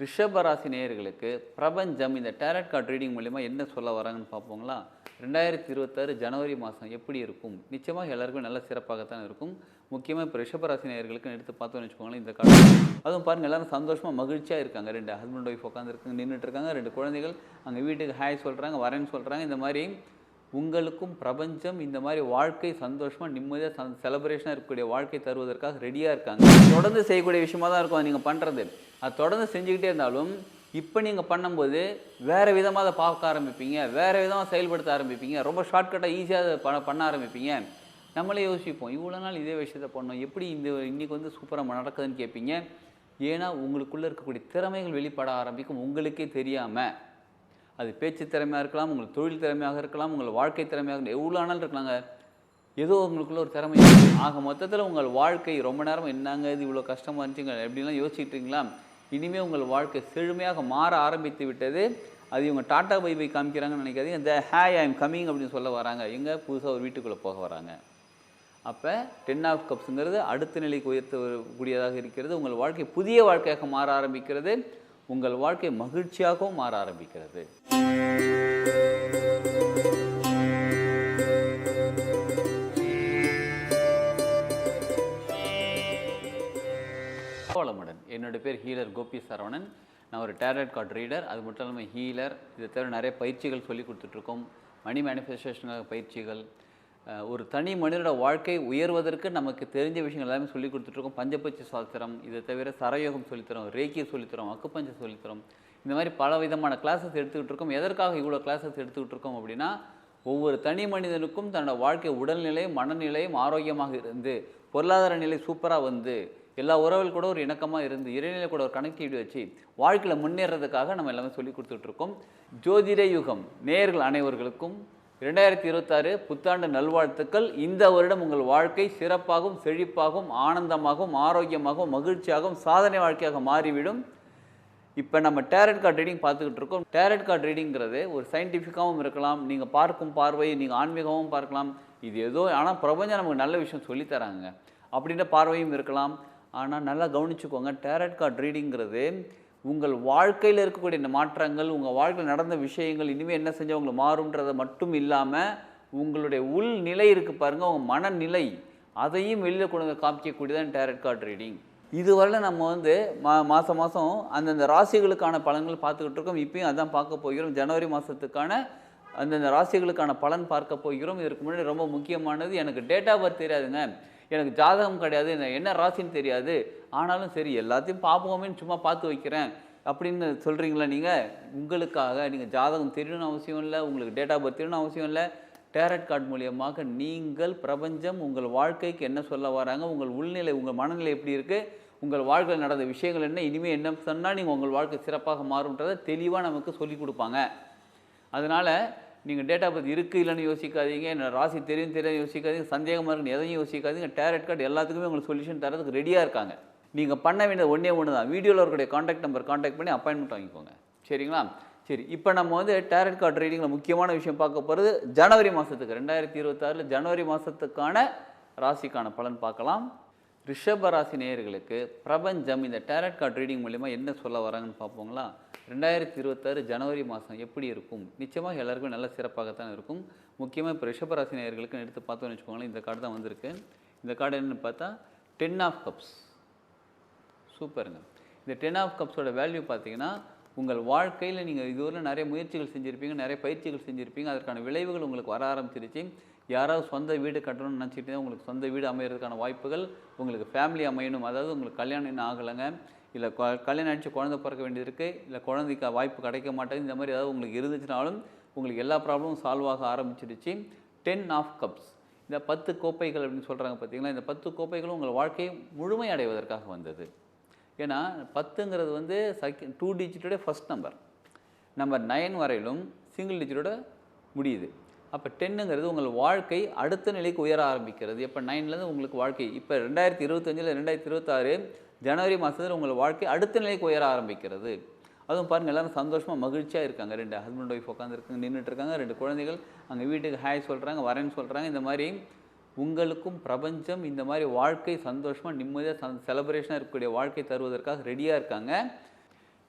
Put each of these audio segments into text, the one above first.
ரிஷபராசி நேயர்களுக்கு பிரபஞ்சம் இந்த டேரட் கார்டு ரீடிங் மூலிமா என்ன சொல்ல வராங்கன்னு பார்ப்போங்களா? ரெண்டாயிரத்தி இருபத்தாறு ஜனவரி மாதம் எப்படி இருக்கும்? நிச்சயமாக எல்லாருக்கும் நல்ல சிறப்பாகத்தான் இருக்கும். முக்கியமாக இப்போ ரிஷபராசி நேயர்களுக்கு எடுத்து பார்த்தோம்னு வச்சுக்கோங்களேன் இந்த கார்டு அதுவும் பாருங்கள் எல்லாரும் சந்தோஷமாக மகிழ்ச்சியாக இருக்காங்க. ரெண்டு ஹஸ்பண்ட் ஒய்ஃப் உட்காந்துருக்கு நின்றுட்டு இருக்காங்க. ரெண்டு குழந்தைகள் அங்கே வீட்டுக்கு ஹாய் சொல்கிறாங்க வரேன்னு சொல்கிறாங்க இந்த மாதிரி உங்களுக்கும் பிரபஞ்சம் இந்த மாதிரி வாழ்க்கை சந்தோஷமாக நிம்மதியாக சந் செலப்ரேஷனாக இருக்கக்கூடிய வாழ்க்கை தருவதற்காக ரெடியாக இருக்காங்க. தொடர்ந்து செய்யக்கூடிய விஷயமா தான் இருக்கும். நீங்கள் பண்ணுறது அது தொடர்ந்து செஞ்சுக்கிட்டே இருந்தாலும் இப்போ நீங்கள் பண்ணும்போது வேறு விதமாக அதை பார்க்க ஆரம்பிப்பீங்க. வேறு விதமாக செயல்படுத்த ஆரம்பிப்பீங்க. ரொம்ப ஷார்ட்கட்டாக ஈஸியாக அதை பண்ண பண்ண ஆரம்பிப்பீங்க. நம்மளே யோசிப்போம் இவ்வளோ நாள் இதே விஷயத்த பண்ணோம். எப்படி இந்த இன்றைக்கி வந்து சூப்பராக நடக்குதுன்னு கேட்பீங்க? ஏன்னா உங்களுக்குள்ளே இருக்கக்கூடிய திறமைகள் வெளிப்பட ஆரம்பிக்கும். உங்களுக்கே தெரியாமல் அது பேச்சு திறமையாக இருக்கலாம் உங்களுக்கு தொழில் திறமையாக இருக்கலாம் உங்கள் வாழ்க்கை திறமையாக இருக்கலாம் எவ்வளோ ஆனாலும் இருக்கலாங்க ஏதோ உங்களுக்குள்ள ஒரு திறமை ஆக மொத்தத்தில் உங்கள் வாழ்க்கை ரொம்ப நேரம் என்னங்க இது இவ்வளோ கஷ்டமாக இருந்துச்சுங்க எப்படிலாம் யோசிச்சுட்ருங்களா இனிமேல் உங்கள் வாழ்க்கை செழுமையாக மாற ஆரம்பித்து விட்டது. அது இவங்க டாட்டா பை பை காமிக்கிறாங்கன்னு நினைக்காதீங்க. இந்த ஹேய் ஐ எம் கம்மிங் அப்படின்னு சொல்ல வராங்க. எங்கே புதுசாக ஒரு வீட்டுக்குள்ளே போக வராங்க. அப்போ டென் ஆஃப் கப்ஸுங்கிறது அடுத்த நிலைக்கு உயர்த்தக்கூடியதாக இருக்கிறது. உங்கள் வாழ்க்கை புதிய வாழ்க்கையாக மாற ஆரம்பிக்கிறது. உங்கள் வாழ்க்கை மகிழ்ச்சியாகவும் மாற ஆரம்பிக்கிறது. வளமுடன் என்னோட பேர் ஹீலர் கோபி சரவணன் நான் ஒரு டேரட் கார்டு ரீடர். அது மட்டும் இல்லாமல் ஹீலர் இதை தவிர நிறைய பயிற்சிகள் சொல்லி கொடுத்துட்ருக்கோம். மணி மேனிஃபெஸ்டேஷனுக்காக பயிற்சிகள் ஒரு தனி மனிதனோட வாழ்க்கை உயர்வதற்கு நமக்கு தெரிஞ்ச விஷயங்கள் எல்லாமே சொல்லி கொடுத்துட்ருக்கோம். பஞ்சபட்சி சாஸ்திரம் இதை தவிர சரயோகம் சொல்லித்தரோம் ரேக்கிய சொல்லித்தரோம் அக்குப்பஞ்ச சொல்லித்தரோம். இந்த மாதிரி பல விதமான கிளாஸஸ் எடுத்துக்கிட்டு இருக்கோம் எதற்காக இவ்வளோ கிளாஸஸ் எடுத்துக்கிட்டு இருக்கோம் அப்படின்னா ஒவ்வொரு தனி மனிதனுக்கும் தன்னோட வாழ்க்கை உடல்நிலையும் மனநிலையும் ஆரோக்கியமாக இருந்து பொருளாதார நிலை சூப்பராக வந்து எல்லா உறவுகள் கூட ஒரு இணக்கமாக இருந்து இறைநிலை கூட ஒரு கனெக்டிவிட்டி வச்சு வாழ்க்கையில் முன்னேறதுக்காக நம்ம எல்லாமே சொல்லி கொடுத்துட்ருக்கோம். ஜோதிட யுகம் நேர்கள் அனைவர்களுக்கும் இரண்டாயிரத்தி இருபத்தாறு புத்தாண்டு நல்வாழ்த்துக்கள். இந்த வருடம் உங்கள் வாழ்க்கை சிறப்பாகவும் செழிப்பாகவும் ஆனந்தமாகவும் ஆரோக்கியமாகவும் மகிழ்ச்சியாகவும் சாதனை வாழ்க்கையாக மாறிவிடும். இப்போ நம்ம டேரட் கார்டு ரீடிங் பார்த்துக்கிட்டு இருக்கோம். டேரட் கார்டு ரீடிங்கிறது ஒரு சயின்டிஃபிக்காகவும் இருக்கலாம். நீங்கள் பார்க்கும் பார்வையை நீங்கள் ஆன்மீகமாகவும் பார்க்கலாம். இது ஏதோ ஆனால் பிரபஞ்சம் நமக்கு நல்ல விஷயம் சொல்லித் தராங்க அப்படின்ற பார்வையும் இருக்கலாம். ஆனால் நல்லா கவனிச்சுக்கோங்க. டேரட் கார்டு ரீடிங்கிறது உங்கள் வாழ்க்கையில் இருக்கக்கூடிய இந்த மாற்றங்கள் உங்கள் வாழ்க்கையில் நடந்த விஷயங்கள் இனிமேல் என்ன செஞ்சால் உங்களை மாறுன்றதை மட்டும் இல்லாமல் உங்களுடைய உள்நிலை இருக்குது பாருங்கள் உங்கள் மனநிலை அதையும் வெளியில் கொண்டு வந்து காமிக்கக்கூடியதான் டேரட் கார்டு ரீடிங் இதுவரை நம்ம வந்து மா மாதம் மாதம் அந்தந்த ராசிகளுக்கான பலன்கள் பார்த்துக்கிட்டு இருக்கோம். இப்பயும் அதான் பார்க்க போகிறோம். ஜனவரி மாதத்துக்கான அந்தந்த ராசிகளுக்கான பலன் பார்க்க போகிறோம். இதற்கு முன்னாடி ரொம்ப முக்கியமானது எனக்கு டேட் ஆஃப் பர்த் தெரியாதுங்க. எனக்கு ஜாதகம் கிடையாது நான் என்ன ராசின்னு தெரியாது. ஆனாலும் சரி எல்லாத்தையும் பார்ப்போமேன்னு சும்மா பார்த்து வைக்கிறேன் அப்படின்னு சொல்கிறீங்களா நீங்கள் உங்களுக்காக நீங்கள் ஜாதகம் தெரியணும்னு அவசியம் இல்லை உங்களுக்கு டேட் ஆஃப் பர்த் தெரியணும்னு அவசியம் இல்லை. டேரட் கார்டு மூலியமாக நீங்கள் பிரபஞ்சம் உங்கள் வாழ்க்கைக்கு என்ன சொல்ல வராங்க உங்கள் உள்நிலை உங்கள் மனநிலை எப்படி இருக்குது உங்கள் வாழ்க்கையில் நடந்த விஷயங்கள் என்ன இனிமேல் என்ன சொன்னால் நீங்கள் உங்கள் வாழ்க்கை சிறப்பாக மாறும்ன்றதை தெளிவாக நமக்கு சொல்லி கொடுப்பாங்க. அதனால் நீங்கள் டேட் ஆஃப் பர்த் இருக்குது இல்லைன்னு யோசிக்காதீங்க. என்ன ராசி தெரியும் தெரியாது யோசிக்காதீங்க. சந்தேகமாக இருக்குன்னு எதையும் யோசிக்காதீங்க. டேரட் கார்டு எல்லாத்துக்குமே உங்களுக்கு சொல்யூஷன் தரதுக்கு ரெடியாக இருக்காங்க. நீங்கள் பண்ண வேண்டியது ஒன்றே ஒன்று தான். வீடியோவில் இருக்கக்கூடிய காண்டாக்ட் நம்பர் காண்டாக்ட் பண்ணி அப்பாயின்மெண்ட் வாங்கிக்கோங்க. சரிங்களா? சரி இப்போ நம்ம வந்து டேரட் கார்டு ரீடிங்கில் முக்கியமான விஷயம் பார்க்க போகிறது ஜனவரி மாதத்துக்கு ரெண்டாயிரத்தி இருபத்தாறில் ஜனவரி மாதத்துக்கான ராசிக்கான பலன் பார்க்கலாம். ரிஷப ராசி நேயர்களுக்கு பிரபஞ்சம் இந்த டேரட் கார்டு ரீடிங் மூலிமா என்ன சொல்ல வராங்கன்னு பார்ப்போங்களா? ரெண்டாயிரத்தி இருபத்தாறு ஜனவரி மாதம் எப்படி இருக்கும்? நிச்சயமாக எல்லாருக்கும் நல்ல சிறப்பாகத்தான் இருக்கும். முக்கியமாக இப்போ ரிஷபராசி நேயர்களுக்கு எடுத்து பார்த்தோம்னு வச்சுக்கோங்களேன் இந்த கார்டு தான் வந்திருக்கு. இந்த கார்டு என்னென்னு பார்த்தா டென் ஆஃப் கப்ஸ் சூப்பருங்க. இந்த டென் ஆஃப் கப்ஸோட வேல்யூ பார்த்தீங்கன்னா உங்கள் வாழ்க்கையில் நீங்கள் இதுவரை நிறைய முயற்சிகள் செஞ்சுருப்பீங்க நிறைய பயிற்சிகள் செஞ்சுருப்பீங்க. அதற்கான விளைவுகள் உங்களுக்கு வர ஆரம்பிச்சிருச்சு. யாராவது சொந்த வீடு கட்டணும்னு நினச்சிட்டு உங்களுக்கு சொந்த வீடு அமையிறதுக்கான வாய்ப்புகள் உங்களுக்கு ஃபேமிலி அமையணும். அதாவது உங்களுக்கு கல்யாணம் இன்னும் ஆகலைங்க. இல்லை கொ- கல்யாணம் அடித்து குழந்த பிறக்க வேண்டியது இருக்குது இல்லை குழந்தைக்கு வாய்ப்பு கிடைக்க மாட்டேங்குது இந்த மாதிரி ஏதாவது உங்களுக்கு இருந்துச்சுனாலும் உங்களுக்கு எல்லா ப்ராப்ளமும் சால்வ் ஆக ஆரம்பிச்சிடுச்சு. டென் ஆஃப் கப்ஸ் இந்த பத்து கோப்பைகள் அப்படின்னு சொல்கிறாங்க பார்த்தீங்களா? இந்த பத்து கோப்பைகளும் உங்கள் வாழ்க்கையை முழுமை அடைவதற்காக வந்தது. ஏன்னா பத்துங்கிறது வந்து செகண்ட் டூ டிஜிட்டோட ஃபஸ்ட் நம்பர் நம்பர் நைன் வரையிலும் சிங்கிள் டிஜிட்டோட முடியுது. அப்போ டென்னுங்கிறது உங்கள் வாழ்க்கை அடுத்த நிலைக்கு உயர ஆரம்பிக்கிறது. இப்போ நைன்லேருந்து உங்களுக்கு வாழ்க்கை இப்போ ரெண்டாயிரத்தி இருபத்தஞ்சில் ரெண்டாயிரத்தி இருபத்தாறு ஜனவரி மாதத்தில் உங்கள் வாழ்க்கை அடுத்த நிலைக்கு உயர ஆரம்பிக்கிறது. அதுவும் பாருங்கள் எல்லாரும் சந்தோஷமாக மகிழ்ச்சியாக இருக்காங்க. ரெண்டு ஹஸ்பண்ட் ஒய்ஃப் உட்காந்துருக்காங்க நின்றுட்டு இருக்காங்க ரெண்டு குழந்தைகள் அங்கே வீட்டுக்கு ஹாய் சொல்கிறாங்க வரேன்னு சொல்கிறாங்க இந்த மாதிரி உங்களுக்கும் பிரபஞ்சம் இந்த மாதிரி வாழ்க்கை சந்தோஷமாக நிம்மதியாக சந் செலப்ரேஷனாக இருக்கக்கூடிய வாழ்க்கை தருவதற்காக ரெடியாக இருக்காங்க.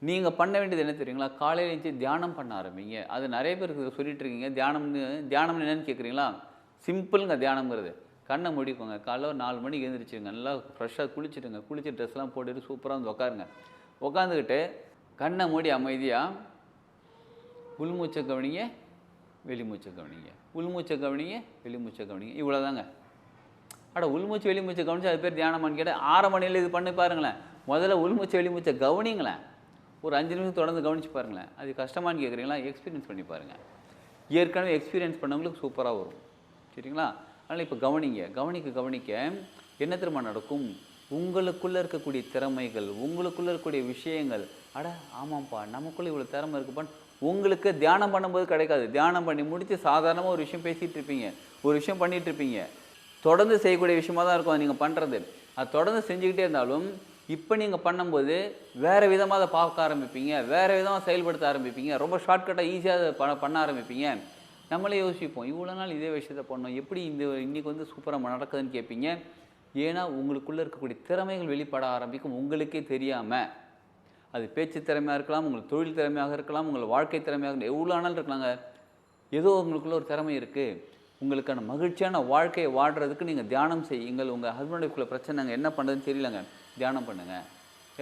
நீங்கள் பண்ண வேண்டியது என்ன தெரியுங்களா? காலையில் எழுந்து தியானம் பண்ண ஆரம்பிங்க. அது நிறைய பேருக்கு சொல்லிட்டு இருக்கீங்க. தியானம்னு தியானம்னு என்னன்னு கேட்குறீங்களா சிம்பிளுங்க தியானம்ங்கிறது. கண்ணை மூடிக்கோங்க. காலைல ஒரு நாலு மணிக்கு எழுந்திரிச்சிருங்க. நல்லா ஃப்ரெஷ்ஷாக குளிச்சுடுங்க. குளிச்சு ட்ரெஸ்லாம் போட்டுட்டு சூப்பராக வந்து உட்காருங்க உட்காந்துக்கிட்டு கண்ணை மூடி அமைதியாக உள்மூச்சை கவனிங்க வெளிமூச்சை கவனிங்க. உள்மூச்சை கவனிங்க வெளிமூச்சை கவனிங்க. இவ்வளோதாங்க அட உள்மூச்சு வெளிமூச்சை கவனிச்சு அது பேர் தியானமான்னு கேட்டால் ஆறு மணியில் இது பண்ணி பாருங்களேன். முதல்ல உள்மூச்சு வெளிமூச்சை கவனிங்களேன். ஒரு அஞ்சு நிமிஷம் தொடர்ந்து கவனிச்சு பாருங்களேன். அது கஷ்டமான்னு கேட்குறீங்களா எக்ஸ்பீரியன்ஸ் பண்ணி பாருங்கள் ஏற்கனவே எக்ஸ்பீரியன்ஸ் பண்ணவங்களுக்கு சூப்பராக வரும். சரிங்களா? அதனால் இப்போ கவனிங்க கவனிக்க கவனிக்க என்ன திரும்ப நடக்கும்? உங்களுக்குள்ளே இருக்கக்கூடிய திறமைகள் உங்களுக்குள்ளே இருக்கக்கூடிய விஷயங்கள் அட ஆமாம்ப்பா நமக்குள்ளே இவ்வளோ திறமை இருக்குப்பான்னு உங்களுக்கு தியானம் பண்ணும்போது கிடைக்காது. தியானம் பண்ணி முடித்து சாதாரணமாக ஒரு விஷயம் பேசிகிட்டு இருப்பீங்க. ஒரு விஷயம் பண்ணிகிட்டு இருப்பீங்க. தொடர்ந்து செய்யக்கூடிய விஷயமா தான் இருக்கும் நீங்கள் பண்ணுறது அது தொடர்ந்து செஞ்சுக்கிட்டே இருந்தாலும் இப்போ நீங்கள் பண்ணும்போது வேறு விதமாக அதை பார்க்க ஆரம்பிப்பீங்க. வேறு விதமாக செயல்படுத்த ஆரம்பிப்பீங்க. ரொம்ப ஷார்ட்கட்டாக ஈஸியாக அதை பண்ண பண்ண ஆரம்பிப்பீங்க. நம்மளே யோசிப்போம் இவ்வளோ நாள் இதே விஷயத்தை பண்ணோம் எப்படி இந்த இன்றைக்கி வந்து சூப்பராக நடக்குதுன்னு கேட்பீங்க ஏன்னா உங்களுக்குள்ளே இருக்கக்கூடிய திறமைகள் வெளிப்பட ஆரம்பிக்கும் உங்களுக்கே தெரியாமல் அது பேச்சு திறமையாக இருக்கலாம் உங்களுக்கு தொழில் திறமையாக இருக்கலாம் உங்கள் வாழ்க்கை திறமையாக இருக்கலாம் எவ்வளோ ஆனாலும் இருக்கலாங்க? ஏதோ உங்களுக்குள்ள ஒரு திறமை இருக்குது உங்களுக்கான மகிழ்ச்சியான வாழ்க்கையை வாழ்கிறதுக்கு நீங்கள் தியானம் செய்யுங்கள். உங்கள் ஹஸ்பண்டைக்குள்ளே பிரச்சனை நாங்கள் என்ன பண்ணுறதுன்னு தெரியலங்க. தியானம் பண்ணுங்கள்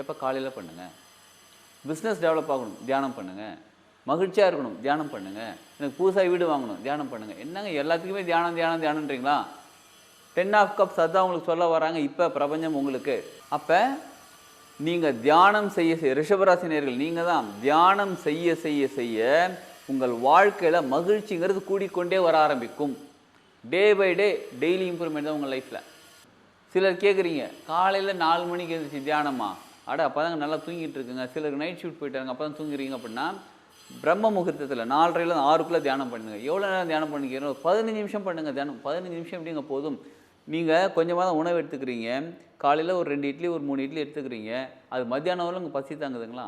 எப்போ? காலையில் பண்ணுங்கள் பிஸ்னஸ் டெவலப் ஆகணும். தியானம் பண்ணுங்கள் மகிழ்ச்சியாக இருக்கணும். தியானம் பண்ணுங்கள் எனக்கு புதுசாக வீடு வாங்கணும். தியானம் பண்ணுங்கள் என்னங்க எல்லாத்துக்குமே தியானம் தியானம் தியானன்றீங்களா? டென் ஆஃப் கப்ஸ் அதான் உங்களுக்கு சொல்ல வராங்க. இப்போ பிரபஞ்சம் உங்களுக்கு. அப்போ நீங்கள் தியானம் செய்ய செய்ய ரிஷபராசினியர்கள் நீங்கள் தான் தியானம் செய்ய செய்ய செய்ய உங்கள் வாழ்க்கையில் மகிழ்ச்சிங்கிறது கூடிக்கொண்டே வர ஆரம்பிக்கும். Day by day daily improvement தான் உங்கள் லைஃப்பில் சிலர் கேட்குறீங்க காலையில் நாலு மணிக்கு எழுந்துச்சு தியானமா? அட அப்போ தாங்க நல்லா தூங்கிட்டு இருக்குங்க. சிலருக்கு நைட் ஷூட் போயிட்டாங்க அப்போ தான் தூங்குறீங்க அப்படின்னா பிரம்ம முகூர்த்தத்தில் நாலரையில் ஆறுக்குள்ளே தியானம் பண்ணுங்கள் எவ்வளோ நேரம் தியானம் பண்ணிக்கிறோம் பதினஞ்சு நிமிஷம் பண்ணுங்கள் தியானம். பதினஞ்சு நிமிஷம் எப்படிங்க? போதும். நீங்கள் கொஞ்சமாக தான் உணவு எடுத்துக்கிறீங்க. காலையில் ஒரு ரெண்டு இட்லி ஒரு மூணு இட்லி எடுத்துக்கிறீங்க. அது மத்தியானம் வரல உங்கள் பசி தாங்குதுங்களா?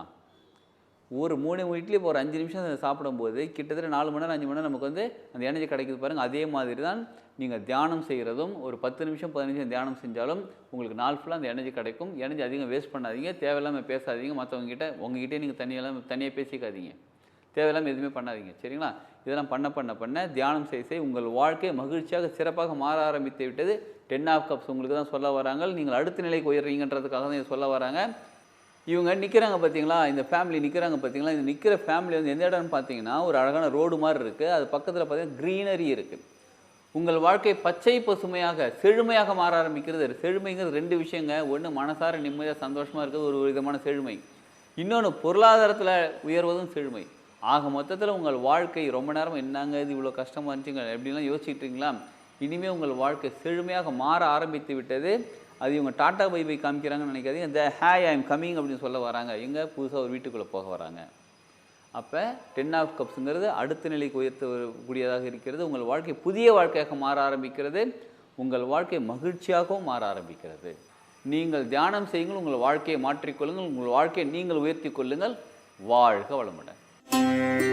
ஒரு மூணு மூணு இட்லி இப்போ ஒரு அஞ்சு நிமிஷம் சாப்பிடும்போது கிட்டத்தட்ட நாலு மணி நேரம் அஞ்சு மணி நேரம் நமக்கு வந்து அந்த எனர்ஜி கிடைக்குது பாருங்கள் அதே மாதிரி தான் நீங்கள் தியானம் செய்கிறதும் ஒரு பத்து நிமிஷம் பதினஞ்சு நிமிஷம் தியானம் செஞ்சாலும் உங்களுக்கு நாள் ஃபுல்லாக அந்த எனர்ஜி கிடைக்கும். எனர்ஜி அதிகம் வேஸ்ட் பண்ணாதீங்க. தேவையில்லாமல் பேசாதீங்க. மற்றவங்ககிட்ட உங்ககிட்டே நீங்கள் தனியெல்லாம் தனியாக பேசிக்காதீங்க. தேவையில்லாமல் எதுவுமே பண்ணாதீங்க. சரிங்களா? இதெல்லாம் பண்ண பண்ண பண்ண தியானம் செய்ய செய்ய உங்கள் வாழ்க்கை மகிழ்ச்சியாக சிறப்பாக மாற ஆரம்பித்து விட்டது. டென் ஆஃப் கப்ஸ் உங்களுக்கு தான் சொல்ல வராங்க. நீங்கள் அடுத்த நிலைக்கு உயர்றீங்கன்றதுக்காக தான் சொல்ல வராங்க. இவங்க நிற்கிறாங்க பார்த்தீங்களா? இந்த ஃபேமிலி நிற்கிறாங்க பார்த்தீங்களா? இந்த நிற்கிற ஃபேமிலி வந்து எந்த இடம்னு பார்த்தீங்கன்னா ஒரு அழகான ரோடு மாதிரி இருக்குது அது பக்கத்தில் பார்த்தீங்கன்னா க்ரீனரி இருக்குது உங்கள் வாழ்க்கை பச்சை பசுமையாக செழுமையாக மாற ஆரம்பிக்கிறது. செழுமைங்கிறது ரெண்டு விஷயங்க. ஒன்று மனசார நிம்மதியாக சந்தோஷமாக இருக்கிறது. ஒரு விதமான செழுமை. இன்னொன்று பொருளாதாரத்தில் உயர்வதும் செழுமை. ஆக மொத்தத்தில் உங்கள் வாழ்க்கை ரொம்ப நேரம் என்னங்க இது இவ்வளோ கஷ்டமாக இருந்துச்சுங்க? எப்படிலாம் யோசிச்சுட்ருங்களா இனிமேல் உங்கள் வாழ்க்கை செழுமையாக மாற ஆரம்பித்து விட்டது. அது இவங்க டாட்டா பை பை காமிக்கிறாங்கன்னு நினைக்காதீங்க. இந்த ஹேய் ஐ எம் கம்மிங் அப்படின்னு சொல்ல வராங்க. எங்கே புதுசாக ஒரு வீட்டுக்குள்ளே போக வராங்க. அப்போ டென் ஆஃப் கப்ஸுங்கிறது அடுத்த நிலைக்கு உயர்த்தக்கூடியதாக இருக்கிறது. உங்கள் வாழ்க்கை புதிய வாழ்க்கையாக மாற ஆரம்பிக்கிறது. உங்கள் வாழ்க்கை மகிழ்ச்சியாகவும் மாற ஆரம்பிக்கிறது. நீங்கள் தியானம் செய்யுங்கள். உங்கள் வாழ்க்கையை மாற்றிக்கொள்ளுங்கள். உங்கள் வாழ்க்கையை நீங்கள் உயர்த்தி கொள்ளுங்கள். வாழ்க வளமுடன். Música